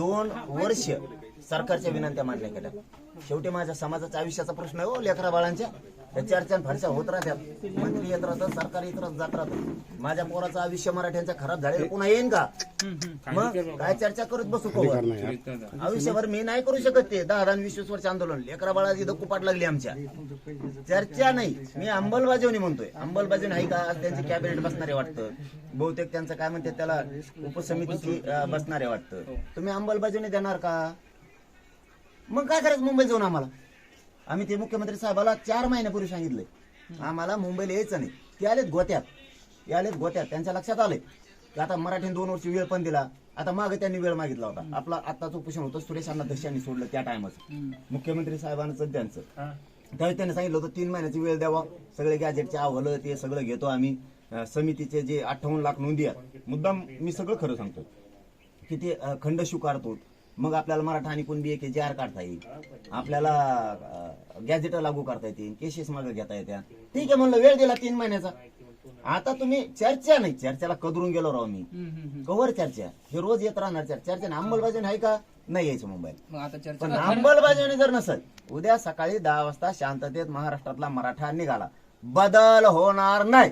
दोन वर्ष सरकारच्या विनंत्या मान्य केल्या. शेवटी माझ्या समाजाच्या आयुष्याचा प्रश्न आहे हो लेकरा बाळांच्या. त्या चर्चा फारशा होत राहतात मंत्री येत राहतात सरकार येत राहत जात राहतं माझ्या पोराचं आयुष्य मराठ्यांच्या खराब झालेलं पुन्हा येईन का? मग काय चर्चा करत बसू कवर आयुष्यभर मी नाही करू शकत ते. दहा दहा वीस वीस वर्ष आंदोलन. लेकरा बाळाची इथं कुपाट लागली आमच्या. चर्चा नाही. मी अंमलबजावणी म्हणतोय. अंमलबजावणी आहे का? त्यांची कॅबिनेट बसणारे वाटतं. बहुतेक त्यांचं काय म्हणते त्याला उपसमितीची बसणारे वाटतं. तुम्ही अंमलबजावणी देणार का? मग काय करायचं मुंबईत जाऊन आम्हाला? आम्ही ते मुख्यमंत्री साहेबाला चार महिन्यापूर्वी सांगितलंय आम्हाला मुंबईला यायचं नाही. ते आलेत गोत्यात. ते आलेत गोत्यात. त्यांच्या लक्षात आलंय. की आता मराठीने दोन वर्ष वेळ पण दिला. आता मागे त्यांनी वेळ मागितला होता. आपला आत्ताच उपोषण होतं. सुरेश अण्णा दश यांनी सोडलं त्या टायमाचं मुख्यमंत्री साहेबांचं त्यांचं. त्यावेळी त्यांनी सांगितलं होतं तीन महिन्याची वेळ द्यावा. सगळे गॅजेटचे अहवाल ते सगळं घेतो आम्ही. समितीचे जे अठ्ठावन्न लाख नोंदी आहेत. मुद्दाम मी सगळं खरं सांगतो. की ते खंड स्वीकारतो. मग आपल्याला मराठा आणि कुणबी एक जे आर काढता येईल. आपल्याला गॅजेट लागू करता येतील केसेस मागे घेता येत्या. ठीक आहे म्हणलं वेळ दिला तीन महिन्याचा. आता तुम्ही चर्चा नाही चर्चेला कदरून गेलो राव मी. कवर चर्चा. हे रोज येत राहणार चर्चा. चर्चा अंमलबजावणी आहे का? नाही यायचं मुंबईत. पण अंमलबजावणी जर नसेल उद्या सकाळी दहा वाजता शांततेत महाराष्ट्रातला मराठा निघाला. बदल होणार नाही.